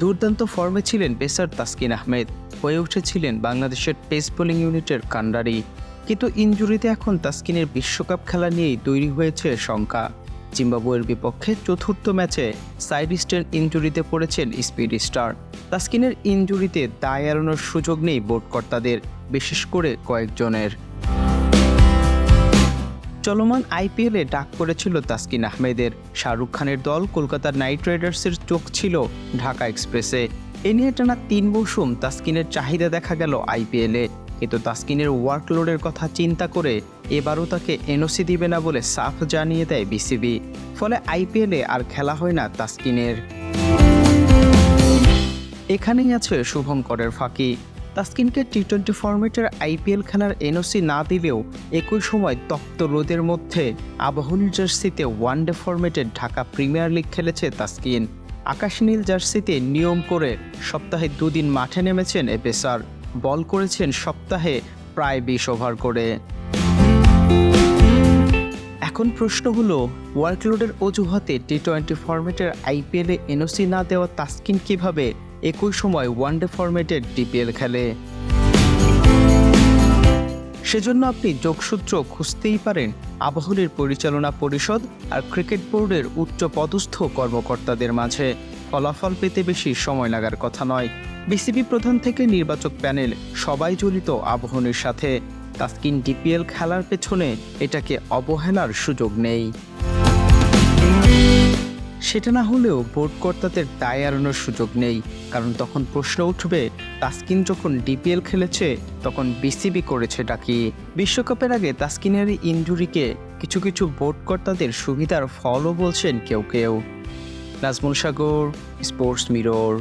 দুর্দান্ত ফর্মে ছিলেন পেসার তাসকিন আহমেদ। হয়ে উঠেছিলেন বাংলাদেশের পেস বোলিং ইউনিটের কান্ডারি। কিন্তু ইনজুরিতে এখন তাসকিনের বিশ্বকাপ খেলা নিয়েই তৈরি হয়েছে শঙ্কা। জিম্বাবুয়ের বিপক্ষে চতুর্থ ম্যাচে সাইড স্টেন ইনজুরিতে পড়েছেন স্পিড স্টার। তাসকিনের ইনজুরিতে দায় এড়ানোর সুযোগ নেই বোর্ডকর্তাদের, বিশেষ করে কয়েকজনের। চলমান আইপিএলে ডাক পড়েছিল তাসকিন আহমেদের। শাহরুখ খানের দল কলকাতা নাইট রাইডার্সের চোখ ছিল ঢাকা এক্সপ্রেসে। এ নিয়ে টানা তিন মৌসুম তাসকিনের চাহিদা দেখা গেল আইপিএলে। কিন্তু তাসকিনের ওয়ার্কলোডের কথা চিন্তা করে এবারও তাকে এনওসি দিবে না বলে সাফ জানিয়ে দেয় বিসিবি। ফলে আইপিএলে আর খেলা হয় না তাসকিনের। এখানেই আছে শুভঙ্করের ফাঁকি। তাসকিনকে টি টোয়েন্টি ফরম্যাটের আইপিএল খেলার এনওসি না দিলেও একই সময় তপ্ত রোদের মধ্যে আবাহনী জার্সিতে ওয়ানডে ফরম্যাটে ঢাকা প্রিমিয়ার লিগ খেলেছে তাসকিন। আকাশ নীল জার্সিতে নিয়ম করে সপ্তাহে দুদিন মাঠে নেমেছেন এ পেসার বল করেছেন সপ্তাহে প্রায় বিশ ওভার করে। এখন প্রশ্ন হলো ওয়ার্কলোডের অজুহাতে টি টোয়েন্টি ফরম্যাটের আইপিএলে এনওসি না দেওয়া তাসকিন কীভাবে একই সময় ওয়ানডে ফরম্যাটের ডিপিএল খেলে। সেজন্য আপনি যোগসূত্র খুঁজতেই পারেন আবাহনীর পরিচালনা পরিষদ আর ক্রিকেট বোর্ডের উচ্চ পদস্থ কর্মকর্তাদের মাঝে। ফলাফল পেতে বেশি সময় লাগার কথা নয়। বিসিবি প্রধান থেকে নির্বাচক প্যানেল সবাই জড়িত আবাহনীর সাথে। তাস্কিন ডিপিএল খেলার পেছনে এটাকে অবহেলার সুযোগ নেই। সেটা না হলেও বোর্ড কর্তাদের দায় এড়ানোর সুযোগ নেই। কারণ তখন প্রশ্ন উঠবে, তাস্কিন যখন ডিপিএল খেলেছে, তখন বিসিবি করেছে ডাকি। বিশ্বকাপের আগে তাস্কিনের ইঞ্জুরিকে কিছু কিছু বোর্ড কর্তাদের সুবিধার ফলও বলছেন কেউ কেউ। Nazmul Sagar, sports mirror.